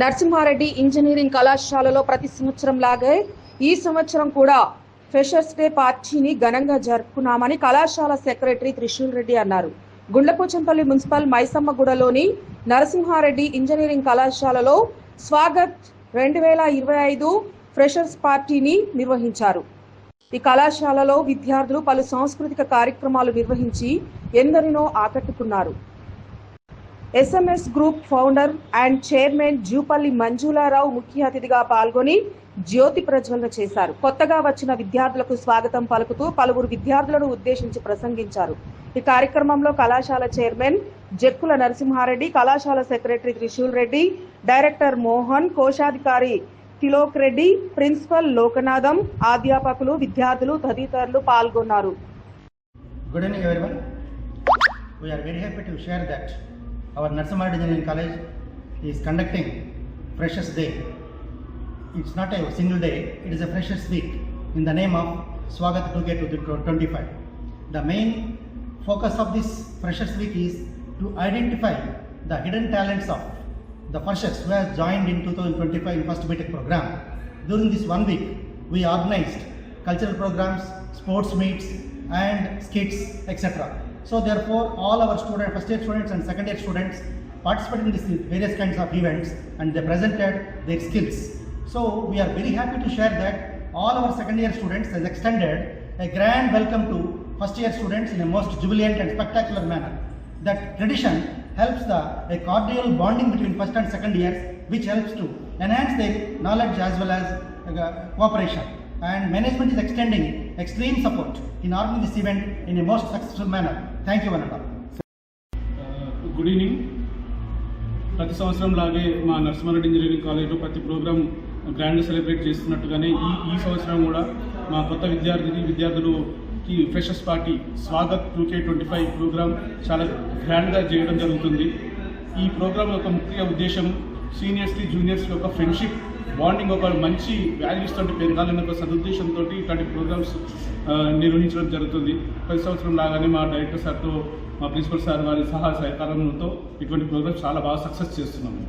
Narasimha Reddy engineering కళాశాలలో ప్రతి సంవత్సరం లాగే ఈ సంవత్సరం కూడా ఫ్రెషర్స్ డే పార్టీని ఘనంగా జరుపుకున్నామని కళాశాల సెక్రటరీ త్రిశూల్ రెడ్డి అన్నారు. గుండెపోచంపల్లి మున్సిపల్ మైసమ్మగూడలోని నరసింహారెడ్డి ఇంజనీరింగ్ కళాశాలలో స్వాగత్ రెండు వేల ఇరవై ఐదు ఫ్రెషర్స్ పార్టీని నిర్వహించారు. ఈ కళాశాలలో విద్యార్థులు పలు సాంస్కృతిక కార్యక్రమాలు నిర్వహించి ఎందరినో ఆకట్టుకున్నారు. SMS group founder and chairman Jupally Manjularao ముఖ్య అతిథిగా పాల్గొని జ్యోతి ప్రజ్వలన చేశారు. కొత్తగా వచ్చిన విద్యార్థులకు స్వాగతం పలుకుతూ పలువురు విద్యార్థులను ఉద్దేశించి ప్రసంగించారు. ఈ కార్యక్రమంలో కళాశాల చైర్మన్ జక్కుల నరసింహారెడ్డి కళాశాల సెక్రటరీ త్రిశూల్ రెడ్డి డైరెక్టర్ మోహన్ కోశాధికారి తిలోక్ రెడ్డి ప్రిన్సిపల్ లోకనాథం అధ్యాపకులు విద్యార్థులు తదితరులు పాల్గొన్నారు Good evening, everyone. We are very happy to share that our Narsamad Engineering College is conducting Freshers Day. It's not a single day, it is a Freshers Week in the name of Swagat 2K25. The main focus of this Freshers Week is to identify the hidden talents of the freshers who have joined in 2025 in First BTech program. During this one week, we organized cultural programs, sports meets, and skits, etc. So therefore, all our students, first year students and second year students participated in these various kinds of events and they presented their skills. So we are very happy to share that all our second year students has extended a grand welcome to first year students in a most jubilant and spectacular manner. That tradition helps the a cordial bonding between first and second years, which helps to enhance their knowledge as well as uh, cooperation. And management is extending extreme support in organizing this event in a most successful manner. Thank you, one and all. Good evening ప్రతి సంవత్సరం లాగే మా Narsimha Reddy engineering కాలేజ్లో ప్రతి programme grand celebrate చేస్తున్నట్టుగానే ఈ ఈ సంవత్సరం కూడా మా కొత్త విద్యార్థిని ఈ freshers party Swagat two K twenty five programme చాలా గ్రాండ్గా చేయడం జరుగుతుంది. ఈ ప్రోగ్రామ్ యొక్క ముఖ్య ఉద్దేశం సీనియర్స్కి జూనియర్స్ యొక్క ఫ్రెండ్షిప్ బాండింగ్ ఒక మంచి వాల్యూస్ తోటి పెరగాలన్న ఒక సదుద్దేశంతో ఇట్లాంటి ప్రోగ్రామ్స్ నిర్వహించడం జరుగుతుంది. ప్రతి సంవత్సరం లాగానే మా డైరెక్టర్ సార్తో మా ప్రిన్సిపల్ సార్ వారి సహా సహకారంతో ఇటువంటి ప్రోగ్రామ్స్ చాలా బాగా సక్సెస్ చేస్తున్నాము.